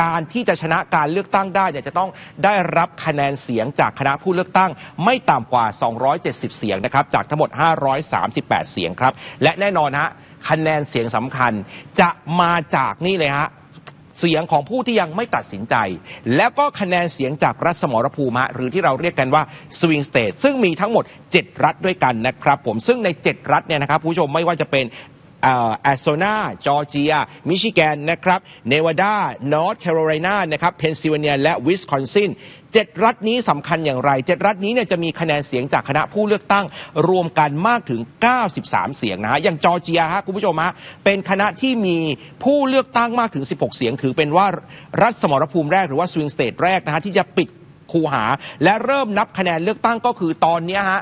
การที่จะชนะการเลือกตั้งได้เนี่ยจะต้องได้รับคะแนนเสียงจากคณะผู้เลือกตั้ง ไม่ต่ำกว่า 270 เสียงนะครับจากทั้งหมด 538 เสียงครับ และแน่นอนฮะคะแนนเสียงสำคัญจะมาจากนี่เลยฮะเสียงของผู้ที่ยังไม่ตัดสินใจ แล้วก็คะแนนเสียงจากรัฐสมรภูมิหรือที่เราเรียกกันว่าสวิงสเต e ซึ่งมีทั้งหมด 7 รัฐด้วยกันนะครับผมซึ่งใน 7 รัฐเนี่ยนะครับผู้ชมไม่ว่าจะเป็น แอริโซนาจอร์เจีย มิชิแกนนะครับเนวาดานอร์ทแคโรไลนานะครับเพนซิลเวเนีย และวิสคอนซินเจ็ดรัฐนี้สำคัญอย่างไรเจ็ดรัฐนี้เนี่ยจะมีคะแนนเสียงจากคณะผู้เลือกตั้งรวมกันมากถึง 93 เสียงนะฮะอย่างจอร์เจียฮะคุณผู้ชมฮะเป็นคณะที่มีผู้เลือกตั้งมากถึง 16 เสียง ถือเป็นว่ารัฐสมรภูมิแรกหรือว่าสวิงสเตทแรกนะฮะที่จะปิดคูหา และเริ่มนับคะแนนเลือกตั้งก็คือตอนนี้ฮะ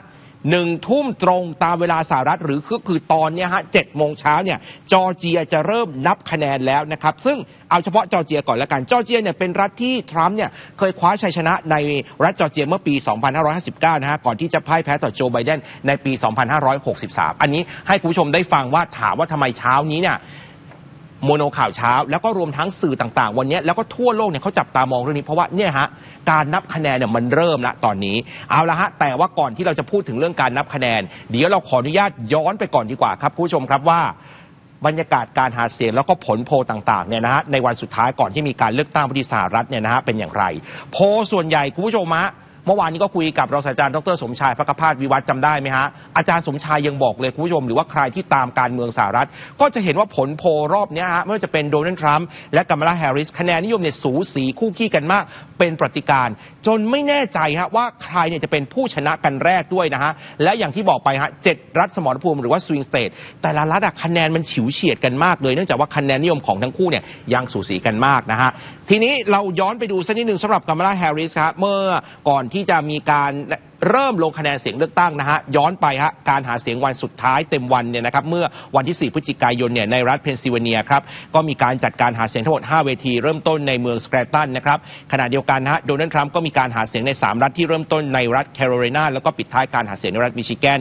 หนึ่งทุ่มตรงตามเวลาสหรัฐ หรือก็คือตอนเนี้ยฮะเจ็ดโมงเช้าเนี่ยจอร์เจียจะเริ่มนับคะแนนแล้วนะครับ ซึ่งเอาเฉพาะจอร์เจียก่อนละกันจอร์เจียเนี่ยเป็นรัฐที่ทรัมป์เนี่ยเคยคว้าชัยชนะในรัฐจอร์เจียเมื่อปี 2559 นะฮะก่อนที่จะพ่ายแพ้ต่อโจไบเดนในปี 2563 อันนี้ให้คุณผู้ชมได้ฟังว่าถามว่าทำไมเช้านี้เนี่ย โมโนข่าวเช้า แล้วก็รวมทั้งสื่อต่าง ๆ วันนี้แล้วก็ทั่วโลกเนี่ยเขาจับตามองเรื่องนี้เพราะว่าเนี่ยฮะการนับคะแนนเนี่ยมันเริ่มละตอนนี้เอาละฮะแต่ว่าก่อนที่เราจะพูดถึงเรื่องการนับคะแนน เดี๋ยวเราขออนุญาตย้อนไปก่อนดีกว่าครับผู้ชมครับว่าบรรยากาศการหาเสียงแล้วก็ผลโพลต่างๆเนี่ยนะฮะในวันสุดท้ายก่อนที่มีการเลือกตั้งประธาสหรัฐเนี่ยนะฮะเป็นอย่างไร โพลส่วนใหญ่คุณผู้ชมฮะ เมื่อวานนี้ก็คุยกับรองศาสตราจารย์ดรสมชายพระกพาสวิวัฒน์จำได้ไหมฮะอาจารย์สมชายยังบอกเลยคุณผู้ชมหรือว่าใครที่ตามการเมืองสหรัฐ ก็จะเห็นว่าผลโพลรอบนี้ฮะไม่ว่าจะเป็นโดนัลด์ทรัมป์และกัมลาแฮร์ริสคะแนนนิยมเนี่ยสูสีคู่ขี้กันมากเป็นปฏิการ จนไม่แน่ใจฮะว่าใครเนี่ยจะเป็นผู้ชนะกันแรกด้วยนะฮะ และอย่างที่บอกไปฮะเจ็ดรัฐสมรภูมิหรือว่าสวิงสเตทแต่ละรัฐคะแนนมันฉิวเฉียดกันมากเลย เนื่องจากว่าคะแนนนิยมของทั้งคู่เนี่ยยังสูสีกันมากนะฮะ ทีนี้เราย้อนไปดูสักนิดหนึ่งสำหรับกัมลาแฮร์ริสครับเมื่อก่อนที่จะมีการเริ่มลงคะแนนเสียงเลือกตั้งนะฮะย้อนไปฮะการหาเสียงวันสุดท้ายเต็มวันเนี่ยนะครับเมื่อวันที่ 4 พฤศจิกายนเนี่ยในรัฐเพนซิลเวเนียครับก็มีการจัดการหาเสียงทั้งหมด 5 เวที เริ่มต้นในเมืองสแกรตันนะครับขณะเดียวกันฮะโดนัลด์ทรัมป์ก็มีการหาเสียงใน 3 รัฐที่เริ่มต้นในรัฐแคโรไลนาแล้วก็ปิดท้ายการหาเสียงในรัฐมิชิแกน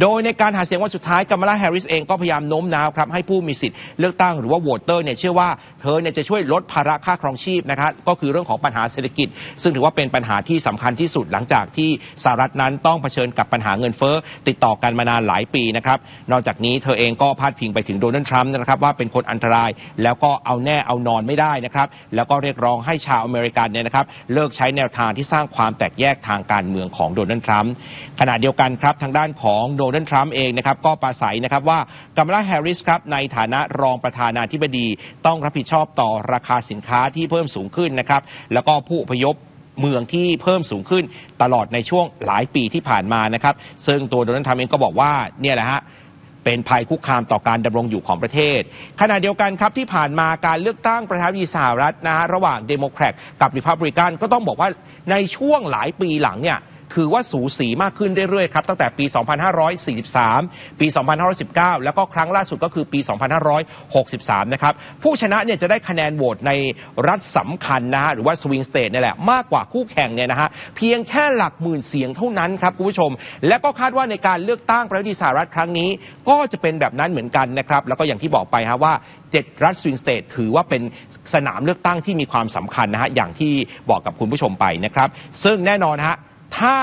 โดยในการหาเสียงวันสุดท้ายกัมลาแฮร์ริสเองก็พยายามโน้มน้าวครับให้ผู้มีสิทธิ์เลือกตั้งหรือว่าโหวตเตอร์เนี่ยเชื่อว่าเธอเนี่ยจะช่วยลดภาระค่าครองชีพนะครับก็คือเรื่องของปัญหาเศรษฐกิจ ซึ่งถือว่าเป็นปัญหาที่สำคัญที่สุดหลังจากที่สหรัฐนั้นต้องเผชิญกับปัญหาเงินเฟ้อติดต่อกันมานานหลายปีนะครับ นอกจากนี้เธอเองก็พาดพิงไปถึงโดนัลด์ทรัมป์นะครับว่าเป็นคนอันตราย แล้วก็เอาแน่เอานอนไม่ได้นะครับ แล้วก็เรียกร้องให้ชาวอเมริกันเนี่ยนะครับเลิกใช้แนวทางที่สร้างความแตกแยกทางการเมืองของโดนัลด์ทรัมป์ขณะเดียวกันครับทางด้านของโดนัลด์ทรัมป์เองนะครับก็ปราศัยนะครับว่ากัมลาแฮร์ริสครับในฐานะรองประธานาธิบดี ต้องรับผิดชอบต่อราคาสินค้าที่เพิ่มสูงขึ้นนะครับแล้วก็ผู้อพยพ เมืองที่เพิ่มสูงขึ้นตลอดในช่วงหลายปีที่ผ่านมานะครับ ซึ่งตัวโดนัลด์ทรัมป์เองก็บอกว่าเนี่ยแหละฮะเป็นภัยคุกคามต่อการดำรงอยู่ของประเทศ ขณะเดียวกันครับที่ผ่านมาการเลือกตั้งประธานาธิบดีสหรัฐนะฮะระหว่างเดโมแครตกับริพับริกันก็ต้องบอกว่าในช่วงหลายปีหลังเนี่ย ถือว่าสูสีมากขึ้นเรื่อยๆครับตั้งแต่ปี 2543 ปี 2519 แล้วก็ครั้งล่าสุดก็คือปี 2563 นะครับ ผู้ชนะเนี่ยจะได้คะแนนโหวตในรัฐสำคัญนะฮะหรือว่าสวิงสเตทนี่แหละมากกว่าคู่แข่งเนี่ยนะฮะเพียงแค่หลักหมื่นเสียงเท่านั้นครับคุณผู้ชม และก็คาดว่าในการเลือกตั้งประธานาธิบดีสหรัฐครั้งนี้ ก็จะเป็นแบบนั้นเหมือนกันนะครับแล้วก็อย่างที่บอกไปฮะว่า7รัฐสวิงสเตทถือว่าเป็นสนามเลือกตั้งที่มีความสำคัญนะฮะอย่างที่บอกกับคุณผู้ชมไปนะครับ ซึ่งแน่นอนฮะ ถ้า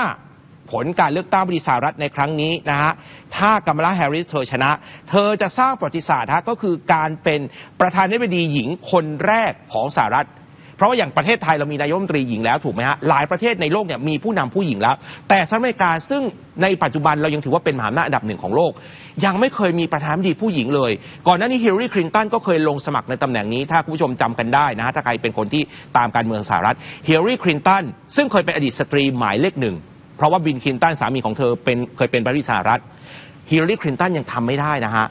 ผลการเลือกตั้งบริสหรัฐในครั้งนี้นะฮะ ถ้ากัมลาแฮร์ริสเธอชนะ เธอจะสร้างประวัติศาสตร์ฮะก็คือการเป็นประธานาธิบดีหญิงคนแรกของสหรัฐ เพราะว่าอย่างประเทศไทยเรามีนายกรัฐมนตรีหญิงแล้วถูกไหมฮะหลายประเทศในโลกเนี่ยมีผู้นำผู้หญิงแล้ว แต่สหรัฐอเมริกาซึ่งในปัจจุบันเรายังถือว่าเป็นมหาอำนาจอันดับหนึ่งของโลก ยังไม่เคยมีประธานาธิบดีผู้หญิงเลย ก่อนหน้านี้ฮิลลารีคลินตันก็เคยลงสมัครในตำแหน่งนี้ ถ้าคุณผู้ชมจำกันได้นะฮะถ้าใครเป็นคนที่ตามการเมืองสหรัฐฮิลลารีคลินตันซึ่งเคยเป็นอดีตสตรีหมายเลขหนึ่งเพราะว่าบิลคลินตันสามีของเธอเป็นเคยเป็นประธานาธิบดีสหรัฐฮิลลารีคลินตันยังทำไม่ได้นะฮะ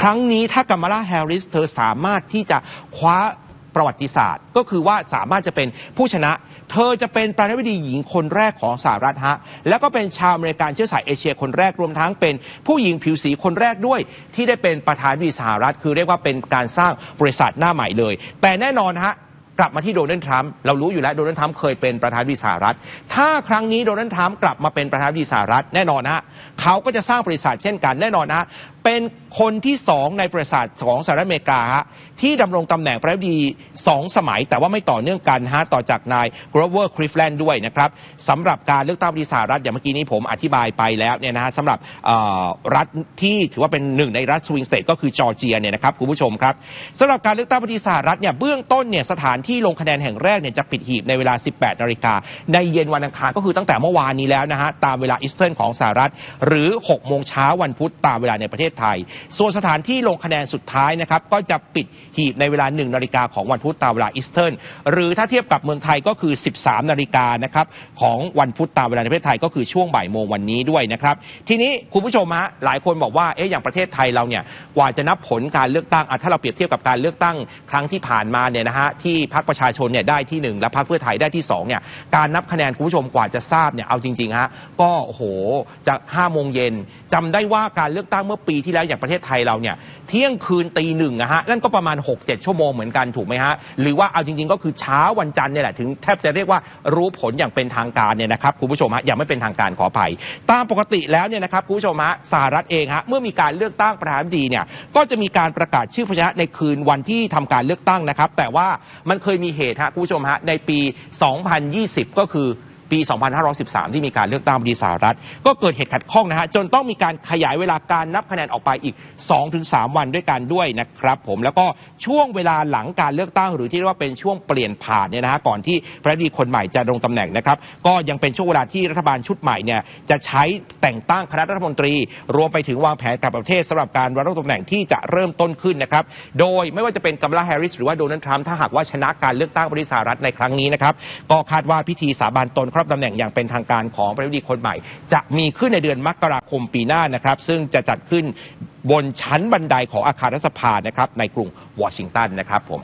ครั้งนี้ถ้ากัมมาลาแฮร์ริสเธอสามารถที่จะคว้า ประวัติศาสตร์ ก็คือว่าสามารถจะเป็นผู้ชนะ เธอจะเป็นประธานาธิบดีหญิงคนแรกของสหรัฐฮะแล้วก็เป็นชาวอเมริกันเชื้อสายเอเชียคนแรกรวมทั้งเป็นผู้หญิงผิวสีคนแรกด้วย ที่ได้เป็นประธานาธิบดีสหรัฐ คือเรียกว่าเป็นการสร้างบริษัทหน้าใหม่เลย แต่แน่นอนฮะกลับมาที่โดนัลด์ทรัมป์เรารู้อยู่แล้วโดนัลด์ทรัมป์เคยเป็นประธานาธิบดีสหรัฐ ถ้าครั้งนี้โดนัลด์ทรัมป์กลับมาเป็นประธานาธิบดีสหรัฐแน่นอนนะเขาก็จะสร้างบริษัทเช่นกันแน่นอนนะ เป็นคนที่สองในประวัติศาสตร์ของสหรัฐอเมริกาฮะที่ดำรงตำแหน่งประธานาธิบดีสองสมัย แต่ว่าไม่ต่อเนื่องกันฮะต่อจากนาย Grover Cleveland ด้วยนะครับสำหรับการเลือกตั้งประธานาธิบดีสหรัฐอย่างเมื่อกี้นี้ผมอธิบายไปแล้วเนี่ยนะฮะสำหรับรัฐที่ถือว่าเป็นหนึ่งในรัฐสวิงสเตทก็คือจอร์เจียเนี่ยนะครับคุณผู้ชมครับสำหรับการเลือกตั้งประธานาธิบดีสหรัฐเนี่ยเบื้องต้นเนี่ยสถานที่ลงคะแนนแห่งแรกเนี่ยจะปิดหีบในเวลา 18นาฬิกาในเย็นวันอังคารก็คือตั้งแต่เมื่อวานนี้แล้วนะฮะตามเวลาอีสเทิร์นของสหรัฐ หรือ6โมงเช้าวันพุธตามเวลาในประเทศไทย ส่วนสถานที่ลงคะแนนสุดท้ายนะครับก็จะปิดหีบในเวลา 1 นาฬิกาของวันพุธตามเวลาอีสเทิร์นหรือถ้าเทียบกับเมืองไทยก็คือ 13 นาฬิกานะครับของวันพุธตามเวลาในประเทศไทยก็คือช่วงบ่ายโมงวันนี้ด้วยนะครับทีนี้คุณผู้ชมฮะหลายคนบอกว่าเอ๊ะอย่างประเทศไทยเราเนี่ยกว่าจะนับผลการเลือกตั้งถ้าเราเปรียบเทียบกับการเลือกตั้งครั้งที่ผ่านมาเนี่ยนะฮะที่พรรคประชาชนเนี่ยได้ที่หนึ่งและพรรคเพื่อไทยได้ที่สองเนี่ยการนับคะแนนคุณผู้ชมกว่าจะทราบเนี่ยเอาจริงๆฮะก็โหจาก5โมงเย็นจำได้ว่าการเลือกตั้งเมื่อปีที่แล้วอย่างประเทศไทยเราเนี่ยเที่ยงคืนตีหนึ่งอะฮะนั่นก็ประมาณ 6-7 ชั่วโมงเหมือนกันถูกไหมฮะหรือว่าเอาจริงๆ ก็คือเช้าวันจันทร์เนี่ยแหละถึงแทบจะเรียกว่ารู้ผลอย่างเป็นทางการเนี่ยนะครับคุณผู้ชมฮะยังไม่เป็นทางการขออภัย ตามปกติแล้วเนี่ยนะครับคุณผู้ชมฮะสหรัฐเองฮะเมื่อมีการเลือกตั้งประธานาธิบดีเนี่ยก็จะมีการประกาศชื่อผู้ชนะในคืนวันที่ทำการเลือกตั้งนะครับแต่ว่ามันเคยมีเหตุฮะคุณผู้ชมฮะในปี 2020 ก็คือ ปี 2513 ที่มีการเลือกตั้งบดีสหรัฐ ก็เกิดเหตุขัดข้องนะฮะจนต้องมีการขยายเวลาการนับคะแนนออกไปอีก 2-3 วันด้วยกันด้วยนะครับผมแล้วก็ช่วงเวลาหลังการเลือกตั้งหรือที่เรียกว่าเป็นช่วงเปลี่ยนผ่านเนี่ยนะฮะก่อนที่ประธานาธิบดีคนใหม่จะลงตำแหน่งนะครับก็ยังเป็นช่วงเวลาที่รัฐบาลชุดใหม่เนี่ยจะใช้แต่งตั้งคณะรัฐมนตรี รวมไปถึงวางแผนกับประเทศสำหรับการรับตำแหน่งที่จะเริ่มต้นขึ้นนะครับโดยไม่ว่าจะเป็นกัมลาแฮร์ริสหรือว่าโดนัลด์ทรัมป์ถ้าหากว่าชนะการเลือกตั้งบริสหรัฐในครั้งนี้นะครับก็คาดว่าพิธีสาบานตนครอบตำแหน่งอย่างเป็นทางการของประธานาธิบดีคนใหม่ จะมีขึ้นในเดือนมกราคมปีหน้านะครับ ซึ่งจะจัดขึ้นบนชั้นบันไดของอาคารรัฐสภานะครับในกรุงวอชิงตันนะครับผม